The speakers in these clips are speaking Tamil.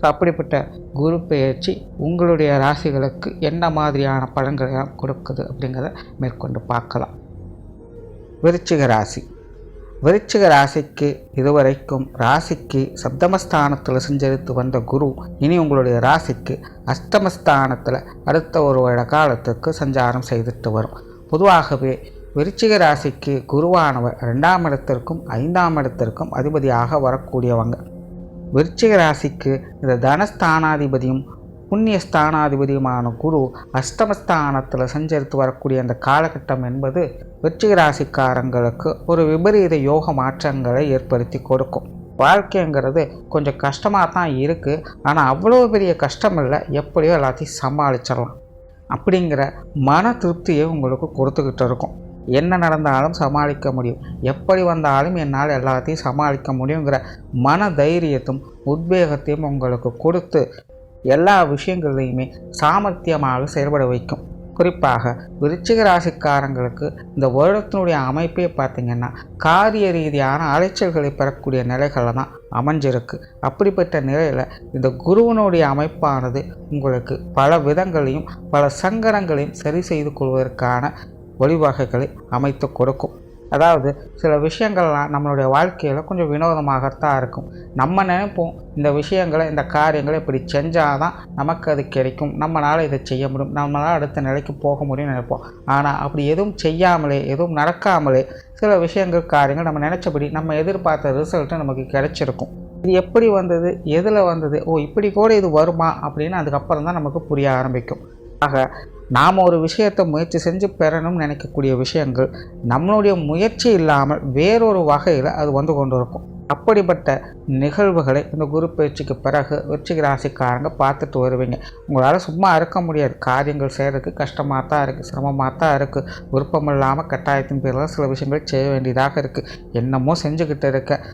ஸோ அப்படிப்பட்ட குரு பெயர்ச்சி உங்களுடைய ராசிகளுக்கு என்ன மாதிரியான பலன்களை கொடுக்குது அப்படிங்கிறத மேற்கொண்டு பார்க்கலாம். விருச்சிக ராசி. விருச்சிக ராசிக்கு இதுவரைக்கும் ராசிக்கு சப்தமஸ்தானத்தில் சஞ்சரித்து வந்த குரு இனி உங்களுடைய ராசிக்கு அஷ்டமஸ்தானத்தில் அடுத்த ஒரு வருட காலத்துக்கு சஞ்சாரம் செய்துட்டு வரும். பொதுவாகவே விருச்சிக ராசிக்கு குருவானவர் ரெண்டாம் இடத்திற்கும் ஐந்தாம் இடத்திற்கும் அதிபதியாக வரக்கூடியவங்க. விருச்சிக ராசிக்கு இந்த தனஸ்தானாதிபதியும் புண்ணிய ஸ்தானாதிபதியுமான குரு அஷ்டமஸ்தானத்தில் சஞ்சரித்து வரக்கூடிய அந்த காலகட்டம் என்பது விருச்சிக ராசிக்காரங்களுக்கு ஒரு விபரீத யோக மாற்றங்களை ஏற்படுத்தி கொடுக்கும். வாழ்க்கைங்கிறது கொஞ்சம் கஷ்டமாக தான் இருக்குது ஆனால் அவ்வளோ பெரிய கஷ்டம் இல்லை. எப்படியோ எல்லாத்தையும் சமாளிச்சிடலாம். அப்படிங்கிற மன திருப்தியை உங்களுக்கு கொடுத்துக்கிட்டு இருக்கும். என்ன நடந்தாலும் சமாளிக்க முடியும். எப்படி வந்தாலும் என்னால் எல்லாத்தையும் சமாளிக்க முடியுங்கிற மன தைரியத்தும் உத்வேகத்தையும் உங்களுக்கு கொடுத்து எல்லா விஷயங்களையுமே சாமர்த்தியமாக செயல்பட வைக்கும். குறிப்பாக விருச்சிக ராசிக்காரங்களுக்கு இந்த வருடத்தினுடைய அமைப்பே பார்த்திங்கன்னா காரிய ரீதியான அலைச்சல்களை பெறக்கூடிய நிலைகளில் தான் அமைஞ்சிருக்கு. அப்படிப்பட்ட நிலையில் இந்த குருவனுடைய அமைப்பானது உங்களுக்கு பல விதங்களையும் பல சங்கடங்களையும் சரி செய்து கொள்வதற்கான வழிவகைகளை அமைத்து கொடுக்கும். அதாவது சில விஷயங்கள்லாம் நம்மளுடைய வாழ்க்கையில் கொஞ்சம் வினோதமாகத்தான் இருக்கும். நம்ம நினைப்போம் இந்த விஷயங்களை இந்த காரியங்களை இப்படி செஞ்சால் தான் நமக்கு அது கிடைக்கும். நம்மளால் இதை செய்ய முடியும். நம்மளால் அடுத்த நிலைக்கு போக முடியும்னு நினைப்போம். ஆனால் அப்படி எதுவும் செய்யாமலே எதுவும் நடக்காமலே சில விஷயங்கள் காரியங்கள் நம்ம நினச்சபடி நம்ம எதிர்பார்த்த ரிசல்ட்டு நமக்கு கிடைச்சிருக்கும். இது எப்படி வந்தது? எதில் வந்தது? ஓ இப்படி கூட இது வருமா? அப்படின்னு அதுக்கப்புறம் தான் நமக்கு புரிய ஆரம்பிக்கும். ஆக நாம் ஒரு விஷயத்தை முயற்சி செஞ்சு பெறணும்னு நினைக்கக்கூடிய விஷயங்கள் நம்மளுடைய முயற்சி இல்லாமல் வேறொரு வகையில் அது வந்து கொண்டு இருக்கும் அப்படிப்பட்ட நிகழ்வுகளை இந்த குரு பயிற்சிக்கு பிறகு வெற்றிக ராசிக்காரங்க பார்த்துட்டு வருவீங்க. உங்களால் சும்மா இருக்க முடியாது. காரியங்கள் செய்கிறதுக்கு கஷ்டமாக தான் இருக்குது சிரமமாக தான் இருக்குது விருப்பம் இல்லாமல் கட்டாயத்தின் பேரில் சில விஷயங்கள் செய்ய வேண்டியதாக இருக்குது என்னமோ செஞ்சுக்கிட்டு இருக்கேன்.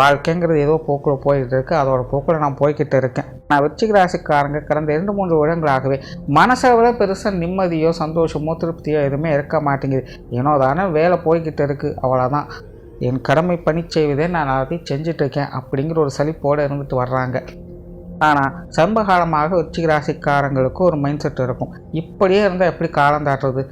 வாழ்க்கைங்கிறது ஏதோ போக்கில் போய்கிட்டு இருக்கு. அதோட போக்கில் நான் போய்கிட்டு இருக்கேன். நான் விருச்சிக ராசிக்காரங்க கடந்த இரண்டு மூன்று வருடங்களாகவே மனசை விட பெருசாக நிம்மதியோ சந்தோஷமோ திருப்தியோ எதுவுமே இருக்க மாட்டேங்குது. ஏனோ தானே வேலை போய்கிட்டு இருக்குது அவ்வளோதான் என் கடமை பணி செய்வதே நான் அதை செஞ்சிட்ருக்கேன் இருக்கேன் அப்படிங்கிற ஒரு சலிப்போடு இருந்துட்டு வர்றாங்க. ஆனால் சம்பகாலமாக விருச்சிக ராசிக்காரங்களுக்கு ஒரு மைண்ட் செட் இருக்கும். இப்படியே இருந்தால் எப்படி காலம் தாட்டுறது?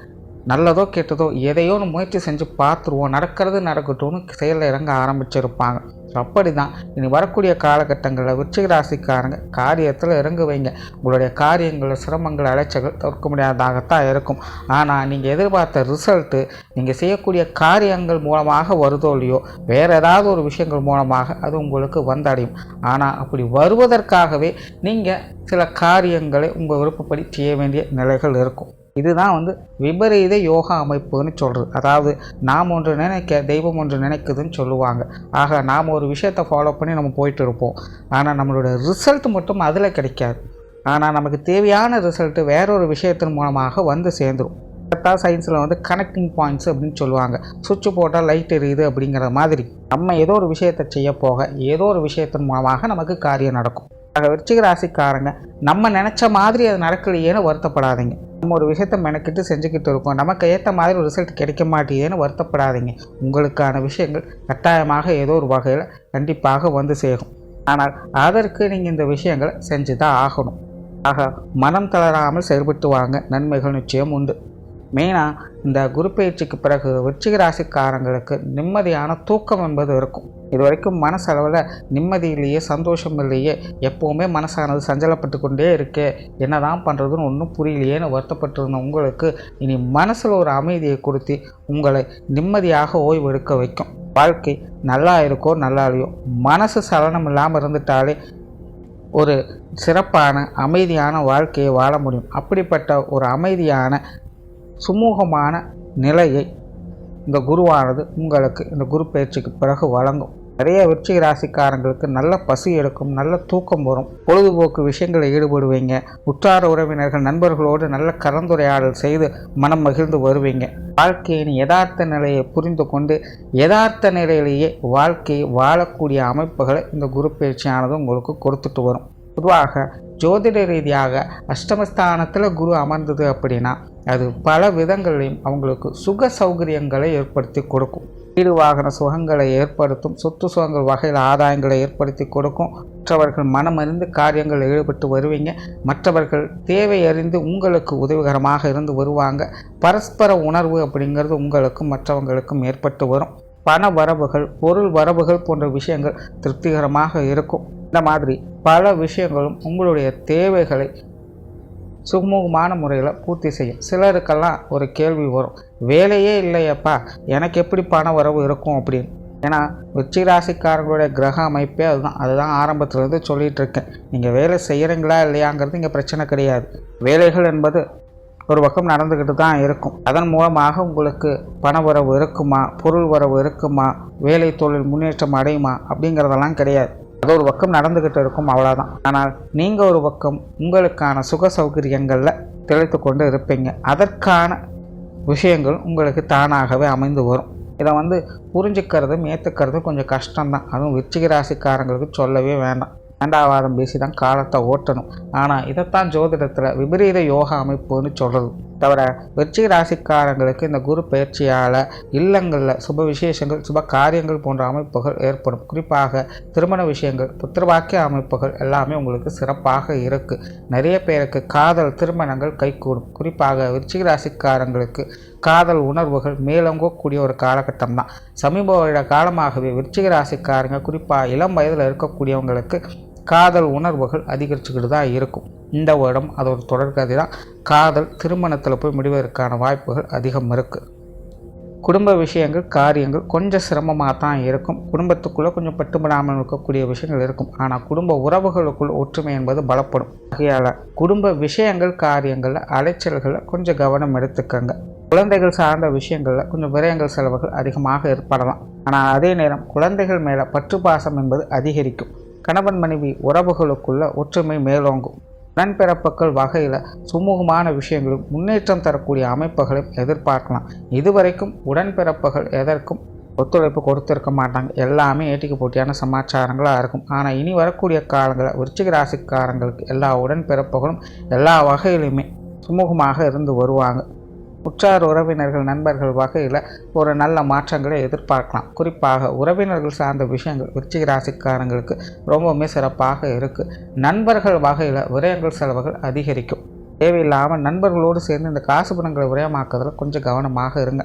நல்லதோ கெட்டதோ எதையோ ஒன்று முயற்சி செஞ்சு பார்த்துருவோம். நடக்கிறது நடக்கட்டும்னு செயலில் இறங்க ஆரம்பிச்சிருப்பாங்க. அப்படி தான் இனி வரக்கூடிய காலகட்டங்களில் விருச்சிக ராசிக்காரங்க காரியத்தில் இறங்குவீங்க. உங்களுடைய காரியங்கள் சிரமங்கள் அலைச்சல்கள் தவிர்க்க முடியாததாகத்தான் இருக்கும். ஆனால் நீங்கள் எதிர்பார்த்த ரிசல்ட்டு நீங்கள் செய்யக்கூடிய காரியங்கள் மூலமாக வருதோ இல்லையோ வேறு ஏதாவது ஒரு விஷயங்கள் மூலமாக அது உங்களுக்கு வந்தடையும். ஆனால் அப்படி வருவதற்காகவே நீங்கள் சில காரியங்களை உங்கள் விருப்பப்படி செய்ய வேண்டிய நிலைகள் இருக்கும். இதுதான் வந்து விபரீத யோகா அமைப்புன்னு சொல்கிறது அதாவது நாம் ஒன்று நினைக்க தெய்வம் ஒன்று நினைக்குதுன்னு சொல்லுவாங்க. ஆக நாம் ஒரு விஷயத்தை ஃபாலோ பண்ணி நம்ம போயிட்டு இருப்போம். ஆனால் நம்மளோட ரிசல்ட் மட்டும் அதில் கிடைக்காது. ஆனால் நமக்கு தேவையான ரிசல்ட்டு வேறொரு விஷயத்தின் மூலமாக வந்து சேர்ந்துடும் கரெக்டாக சயின்ஸில் வந்து கனெக்டிங் பாயிண்ட்ஸ் அப்படின்னு சொல்லுவாங்க. சுவிட்ச் போட்டால் லைட் எரியுது அப்படிங்கிற மாதிரி. நம்ம ஏதோ ஒரு விஷயத்தை செய்ய போக ஏதோ ஒரு விஷயத்தின் மூலமாக நமக்கு காரியம் நடக்கும். விருச்சிக ராசிக்காரங்க நம்ம நினச்ச மாதிரி அது நடக்கலையேன்னு வருத்தப்படாதீங்க. நம்ம ஒரு விஷயத்த மெனக்கிட்டு செஞ்சுக்கிட்டு இருக்கோம். நமக்கு ஏற்ற மாதிரி ஒரு ரிசல்ட் கிடைக்க மாட்டேங்குதுன்னு வருத்தப்படாதீங்க. உங்களுக்கான விஷயங்கள் கட்டாயமாக ஏதோ ஒரு வகையில் கண்டிப்பாக வந்து சேரும். ஆனால் அதற்கு நீங்கள் இந்த விஷயங்களை செஞ்சு தான் ஆகணும். ஆக மனம் தளராமல் செயல்பட்டு வாங்க. நன்மைகள் நிச்சயம் உண்டு. மெயினாக இந்த குரு பயிற்சிக்கு பிறகு விருச்சிக ராசிக்காரங்களுக்கு நிம்மதியான தூக்கம் என்பது இருக்கும். இது வரைக்கும் மனசளவில் நிம்மதி இல்லையே சந்தோஷம் இல்லையே எப்போவுமே மனசானது சஞ்சலப்பட்டு கொண்டே இருக்கே என்ன தான் பண்ணுறதுன்னு ஒன்றும் புரியலையேன்னு வருத்தப்பட்டிருந்த உங்களுக்கு இனி மனசில் ஒரு அமைதியை கொடுத்து உங்களை நிம்மதியாக ஓய்வு எடுக்க வைக்கும். வாழ்க்கை நல்லா இருக்கோ நல்லா இல்லையோ மனசு சலனம் இல்லாமல் இருந்துட்டாலே ஒரு சிறப்பான அமைதியான வாழ்க்கையை வாழ முடியும். அப்படிப்பட்ட ஒரு அமைதியான சுமூகமான நிலையை இந்த குருவானது உங்களுக்கு இந்த குரு பயிற்சிக்கு பிறகு வழங்கும். நிறைய விருச்சிக ராசிக்காரங்களுக்கு நல்ல பசி எடுக்கும் நல்ல தூக்கம் வரும். பொழுதுபோக்கு விஷயங்களில் ஈடுபடுவீங்க. உற்றார உறவினர்கள் நண்பர்களோடு நல்ல கலந்துரையாடல் செய்து மனம் மகிழ்ந்து வருவீங்க. வாழ்க்கையின் யதார்த்த நிலையை புரிந்து கொண்டு யதார்த்த நிலையிலேயே வாழ்க்கையை வாழக்கூடிய அமைப்புகளை இந்த குரு பயிற்சியானது உங்களுக்கு கொடுத்துட்டு வரும். பொதுவாக ஜோதிட ரீதியாக அஷ்டமஸ்தானத்தில் குரு அமர்ந்தது அப்படின்னா அது பல விதங்களையும் அவங்களுக்கு சுக சௌகரியங்களை ஏற்படுத்தி கொடுக்கும். வீடு வாகன சுகங்களை ஏற்படுத்தும் சொத்து சுகங்கள் வகையில் ஆதாயங்களை ஏற்படுத்தி கொடுக்கும். மற்றவர்கள் மனமறிந்து காரியங்களில் ஈடுபட்டு வருவீங்க. மற்றவர்கள் தேவை அறிந்து உங்களுக்கு உதவிகரமாக இருந்து வருவாங்க. பரஸ்பர உணர்வு அப்படிங்கிறது உங்களுக்கும் மற்றவங்களுக்கும் ஏற்பட்டு வரும். பண வரவுகள் பொருள் வரவுகள் போன்ற விஷயங்கள் திருப்திகரமாக இருக்கும். இந்த மாதிரி பல விஷயங்களும் உங்களுடைய தேவைகளை சுமூகமான முறையில் பூர்த்தி செய்யும். சிலருக்கெல்லாம் ஒரு கேள்வி வரும். வேலையே இல்லையப்பா எனக்கு எப்படி பண வரவு இருக்கும்? அப்படின்னு. ஏன்னா வெற்றி ராசிக்காரங்களுடைய கிரக அமைப்பே அதுதான். அதுதான் ஆரம்பத்துலேருந்து சொல்லிகிட்டு இருக்கேன். நீங்கள் வேலை செய்கிறீங்களா இல்லையாங்கிறது இங்கே பிரச்சனை கிடையாது. வேலைகள் என்பது ஒரு பக்கம் நடந்துக்கிட்டு தான் இருக்கும். அதன் மூலமாக உங்களுக்கு பண வரவு இருக்குமா? பொருள் வரவு இருக்குமா? வேலை தொழில் முன்னேற்றம் அடையுமா? அப்படிங்கிறதெல்லாம் கிடையாது. அது ஒரு பக்கம் நடந்துக்கிட்டு இருக்கும் அவ்வளோதான் ஆனால் நீங்கள் ஒரு பக்கம் உங்களுக்கான சுக சௌகரியங்களில் திளைத்து கொண்டு இருப்பீங்க. அதற்கான விஷயங்கள் உங்களுக்கு தானாகவே அமைந்து வரும். இதை வந்து புரிஞ்சுக்கிறதும் ஏற்றுக்கிறதும் கொஞ்சம் கஷ்டம்தான். அதுவும் விச்சிக ராசிக்காரங்களுக்கு சொல்லவே வேண்டாம். வேண்டாவாதம் பேசி தான் காலத்தை ஓட்டணும். ஆனால் இதைத்தான் ஜோதிடத்தில் விபரீத யோகா அமைப்புன்னு சொல்கிறது தவிர விருச்சிக ராசிக்காரங்களுக்கு இந்த குரு பயிற்சியால் இல்லங்களில் சுப விசேஷங்கள் சுப காரியங்கள் போன்ற அமைப்புகள் ஏற்படும். குறிப்பாக திருமண விஷயங்கள் புத்திரவாக்கிய அமைப்புகள் எல்லாமே உங்களுக்கு சிறப்பாக இருக்குது நிறைய பேருக்கு காதல் திருமணங்கள் கைகூடும். குறிப்பாக விருச்சிக ராசிக்காரங்களுக்கு காதல் உணர்வுகள் மேலோங்கக்கூடிய ஒரு காலகட்டம் தான் சமீப வருட காலமாகவே விருச்சிக ராசிக்காரங்க குறிப்பாக இளம் வயதில் இருக்கக்கூடியவங்களுக்கு காதல் உணர்வுகள் அதிகரிச்சுக்கிட்டு தான் இருக்கும். இந்த வருடம் அது ஒரு தொடர்கதை தான். காதல் திருமணத்தில் போய் முடிவதற்கான வாய்ப்புகள் அதிகம் இருக்குது குடும்ப விஷயங்கள் காரியங்கள் கொஞ்சம் சிரமமாக தான் இருக்கும். குடும்பத்துக்குள்ளே கொஞ்சம் பட்டுப்படாமல் இருக்கக்கூடிய விஷயங்கள் இருக்கும். ஆனால் குடும்ப உறவுகளுக்குள் ஒற்றுமை என்பது பலப்படும். ஆகையால் குடும்ப விஷயங்கள் காரியங்களில் அலைச்சல்களில் கொஞ்சம் கவனம் எடுத்துக்கங்க. குழந்தைகள் சார்ந்த விஷயங்களில் கொஞ்சம் விரயங்கள் செலவுகள் அதிகமாக ஏற்படலாம். ஆனால் அதே நேரம் குழந்தைகள் மேலே பற்று பாசம் என்பது அதிகரிக்கும். கணவன் மனைவி உறவுகளுக்குள்ள ஒற்றுமை மேலோங்கும். உடன்பிறப்புகள் வகையில் சுமூகமான விஷயங்களும் முன்னேற்றம் தரக்கூடிய அமைப்புகளையும் எதிர்பார்க்கலாம். இதுவரைக்கும் உடன்பிறப்புகள் எதற்கும் ஒத்துழைப்பு கொடுத்துருக்க மாட்டாங்க. எல்லாமே ஏட்டிக்கு போட்டியான சமாச்சாரங்களாக இருக்கும். ஆனால் இனி வரக்கூடிய காலங்களில் விருச்சிக ராசிக்காரங்களுக்கு எல்லா உடன்பிறப்புகளும் எல்லா வகையிலுமே சுமூகமாக இருந்து வருவாங்க. உற்றார் உறவினர்கள் நண்பர்கள் வகையில் ஒரு நல்ல மாற்றங்களை எதிர்பார்க்கலாம். குறிப்பாக உறவினர்கள் சார்ந்த விஷயங்கள் விருச்சிக ராசிக்காரங்களுக்கு ரொம்பவுமே சிறப்பாக இருக்குது நண்பர்கள் வகையில் விரயங்கள் செலவுகள் அதிகரிக்கும். தேவையில்லாமல் நண்பர்களோடு சேர்ந்து இந்த காசு பணங்களை விரயமாக்குறதுல கொஞ்சம் கவனமாக இருங்க.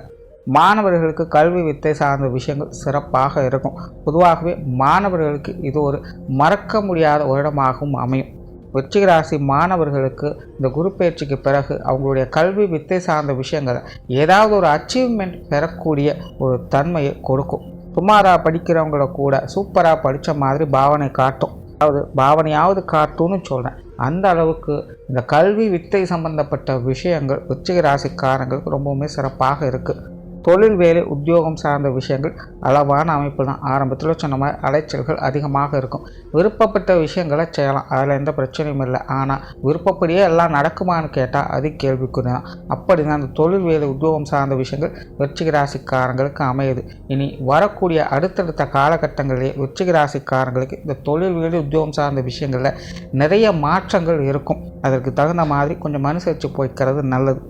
மாணவர்களுக்கு கல்வி வித்தை சார்ந்த விஷயங்கள் சிறப்பாக இருக்கும். பொதுவாகவே மாணவர்களுக்கு இது ஒரு மறக்க முடியாத வருடமாகவும் அமையும். விருச்சிக ராசி மாணவர்களுக்கு இந்த குரு பயிற்சிக்கு பிறகு அவங்களுடைய கல்வி வித்தை சார்ந்த விஷயங்களை ஏதாவது ஒரு அச்சீவ்மெண்ட் பெறக்கூடிய ஒரு தன்மையை கொடுக்கும். சுமாராக படிக்கிறவங்கள கூட சூப்பராக படித்த மாதிரி பாவனை காட்டும். அதாவது பாவனையாவது காட்டும்னு சொல்கிறேன் அந்த அளவுக்கு இந்த கல்வி வித்தை சம்பந்தப்பட்ட விஷயங்கள் விருச்சிக ராசிக்காரங்களுக்கு ரொம்பவுமே சிறப்பாக இருக்குது தொழில் வேலை உத்தியோகம் சார்ந்த விஷயங்கள் அளவான அமைப்பு தான் ஆரம்பத்தில் சொன்ன மாதிரி அலைச்சல்கள் அதிகமாக இருக்கும். விருப்பப்பட்ட விஷயங்களை செய்யலாம். அதில் எந்த பிரச்சனையும் இல்லை. ஆனால் விருப்பப்படியே எல்லாம் நடக்குமான்னு கேட்டால் அது கேள்விக்குறி தான் அப்படி தான் அந்த தொழில் வேலை உத்தியோகம் சார்ந்த விஷயங்கள் வெற்றிக ராசிக்காரங்களுக்கு அமையுது. இனி வரக்கூடிய அடுத்தடுத்த காலகட்டங்களிலே வெற்றிக ராசிக்காரங்களுக்கு இந்த தொழில் வேலை உத்தியோகம் சார்ந்த விஷயங்களில் நிறைய மாற்றங்கள் இருக்கும். அதற்கு தகுந்த மாதிரி கொஞ்சம் மனுசரித்து போய்க்கிறது நல்லது.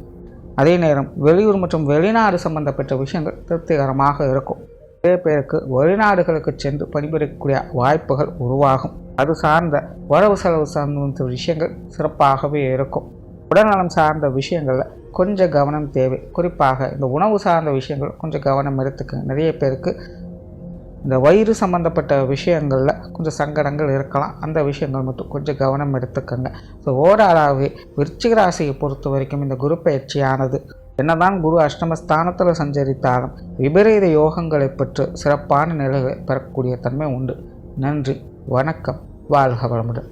அதே நேரம் வெளியூர் மற்றும் வெளிநாடு சம்பந்தப்பட்ட விஷயங்கள் திருப்திகரமாக இருக்கும். நிறைய பேருக்கு வெளிநாடுகளுக்கு சென்று பணிபுரியக்கூடிய வாய்ப்புகள் உருவாகும். அது சார்ந்த வரவு செலவு சார்ந்த விஷயங்கள் சிறப்பாகவே இருக்கும். உடல்நலம் சார்ந்த விஷயங்களில் கொஞ்சம் கவனம் தேவை. குறிப்பாக இந்த உணவு சார்ந்த விஷயங்கள் கொஞ்சம் கவனம் எடுத்துக்க. நிறைய பேருக்கு இந்த வயிறு சம்மந்தப்பட்ட விஷயங்களில் கொஞ்சம் சங்கடங்கள் இருக்கலாம். அந்த விஷயங்கள் மட்டும் கொஞ்சம் கவனம் எடுத்துக்கோங்க. ஸோ ஓவராலாகவே விருச்சிக ராசியை பொறுத்த வரைக்கும் இந்த குரு பயிற்சியானது என்னதான் குரு அஷ்டமஸ்தானத்தில் சஞ்சரித்தாலும் விபரீத யோகங்களை பெற்று சிறப்பான நிலைகளை பெறக்கூடிய தன்மை உண்டு. நன்றி வணக்கம் வாழ்க வளமுடன்.